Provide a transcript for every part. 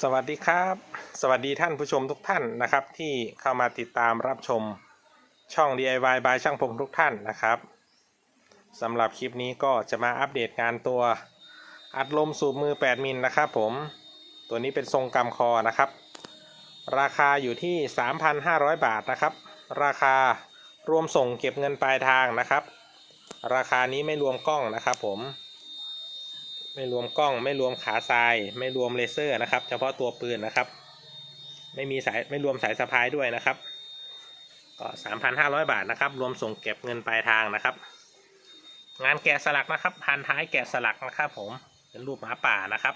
สวัสดีครับ สวัสดีท่านผู้ชมทุกท่านนะครับ ที่เข้ามาติดตามรับชมช่อง DIY by ช่างพงทุกท่านนะครับสำหรับคลิปนี้ก็จะมาอัปเดตงานตัวอัดลมสูบมือ 8 มิลนะครับผมตัวนี้เป็นทรงกำคอนะครับ ราคาอยู่ที่ 3,500 บาทนะครับ ราคารวมส่งเก็บเงินปลายทางนะครับ ราคานี้ไม่รวมกล้องนะครับผม ไม่รวมกล้องไม่รวมขาทราย ไม่รวมเลเซอร์นะครับ เฉพาะตัวปืนนะครับ ไม่มีสายไม่รวมสายสะพายด้วยนะครับ ก็3,500บาทนะครับ รวมส่งเก็บเงินปลายทางนะครับ งานแกะสลักนะครับพันท้ายแกะสลักนะครับ ผมเป็นรูปหมาป่านะครับ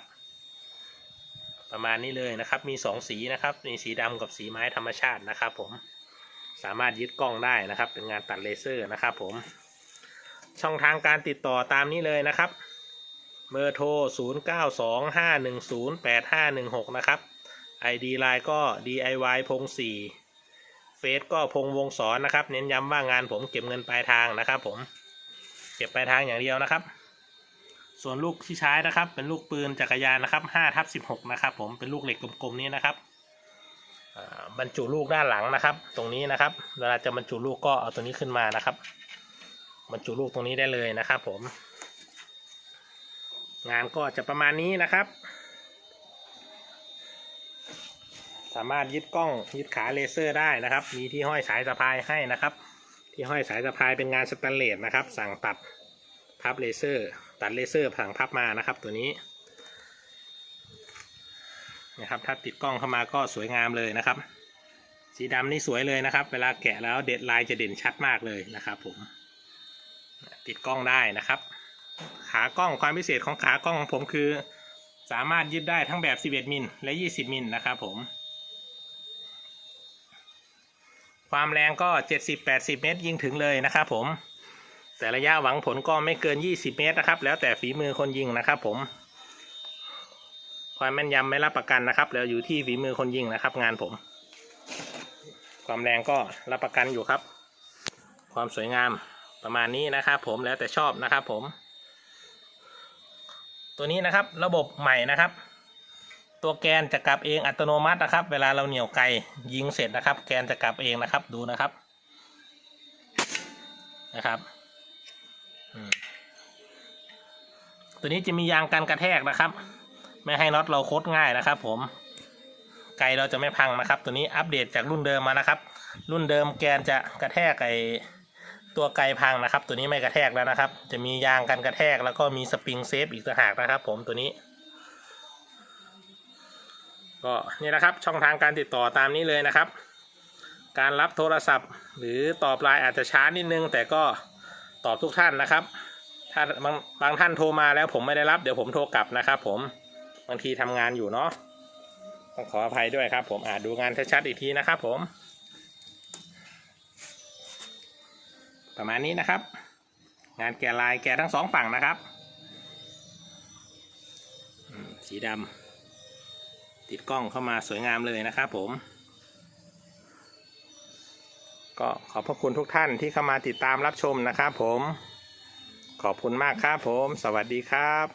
ประมาณนี้เลยนะครับ มีสองสีนะครับ มีสีดำกับสีไม้ธรรมชาตินะครับ ผมสามารถยึดกล้องได้นะครับ เป็นงานตัดเลเซอร์นะครับ ผม ช่องทางการติดต่อตามนี้เลยนะครับ เบอร์โทร 0925108516 นะครับ ID ไลน์ก็ DIY พง4เฟซก็พงวงศรนะครับ เน้นย้ำว่างานผมเก็บเงินปลายทางนะครับผม เก็บปลายทางอย่างเดียวนะครับ ส่วนลูกที่ใช้นะครับ เป็นลูกปืนจักรยานนะครับ5ทับ16 นะครับผม เป็นลูกเหล็กกลมๆนี้นะครับบรรจุลูกด้านหลังนะครับ ตรงนี้นะครับ เวลาจะบรรจุลูกก็เอาตัวนี้ขึ้นมานะครับ บรรจุลูกตรงนี้ได้เลยนะครับผม งานก็จะประมาณนี้นะครับ สามารถยึดกล้องยึดขาเลเซอร์ได้นะครับ มีที่ห้อยสายสะพายให้นะครับ ที่ห้อยสายสะพายเป็นงานสแตนเลสนะครับ สั่งตัดพับเลเซอร์ ตัดเลเซอร์สั่งพับมานะครับตัวนี้นะครับถ้าติดกล้องเข้ามาก็สวยงามเลยนะครับ สีดำนี่สวยเลยนะครับ เวลาแกะแล้วเด็ดลายจะเด่นชัดมากเลยนะครับผม ติดกล้องได้นะครับ ขากล้องความพิเศษของขากล้องของผมคือ สามารถยึดได้ทั้งแบบ 11 มิลและ 20 มิลนะครับผม ความแรงก็ 70-80 เมตรยิงถึงเลยนะครับผม แต่ระยะหวังผลก็ไม่เกิน 20 เมตรนะครับ แล้วแต่ฝีมือคนยิงนะครับผม ความแม่นยำไม่รับประกันนะครับ แล้วอยู่ที่ฝีมือคนยิงนะครับ งานผม ความแรงก็รับประกันอยู่ครับ ความสวยงามประมาณนี้นะครับผมแล้วแต่ชอบนะครับผม ตัวนี้นะครับระบบใหม่นะครับ ตัวแกนจะกลับเองอัตโนมัตินะครับ เวลาเราเหนี่ยวไกยิงเสร็จนะครับ แกนจะกลับเองนะครับดูนะครับนะครับตัวนี้จะมียางกันกระแทกนะครับ ไม่ให้น็อตเราโคตรง่ายนะครับ ผมไกเราจะไม่พังนะครับ ตัวนี้อัปเดตจากรุ่นเดิมมานะครับ รุ่นเดิมแกนจะกระแทกไอ ตัวไกพังนะครับ ตัวนี้ไม่กระแทกแล้วนะครับ จะมียางกันกระแทกแล้วก็มีสปริงเซฟอีกต่างหากนะครับ ผมตัวนี้ ก็นี่นะครับช่องทางการติดต่อตามนี้เลยนะครับ การรับโทรศัพท์ หรือตอบไลน์อาจจะช้านิดนึง แต่ก็ตอบทุกท่านนะครับ ถ้าบางบางท่านโทรมาแล้วผมไม่ได้รับเดี๋ยวผมโทรกลับนะครับ ผมบางทีทำงานอยู่เนาะต้องขออภัยด้วยครับ ผมอาจดูงานชัดๆอีกทีนะครับ ผม ประมาณนี้นะครับ งานแกะลายแกะทั้งสองฝั่งนะครับ สีดำติดกล้องเข้ามาสวยงามเลยนะครับผม ก็ขอบพระคุณทุกท่านที่เข้ามาติดตามรับชมนะครับผม ขอบคุณมากครับผม สวัสดีครับ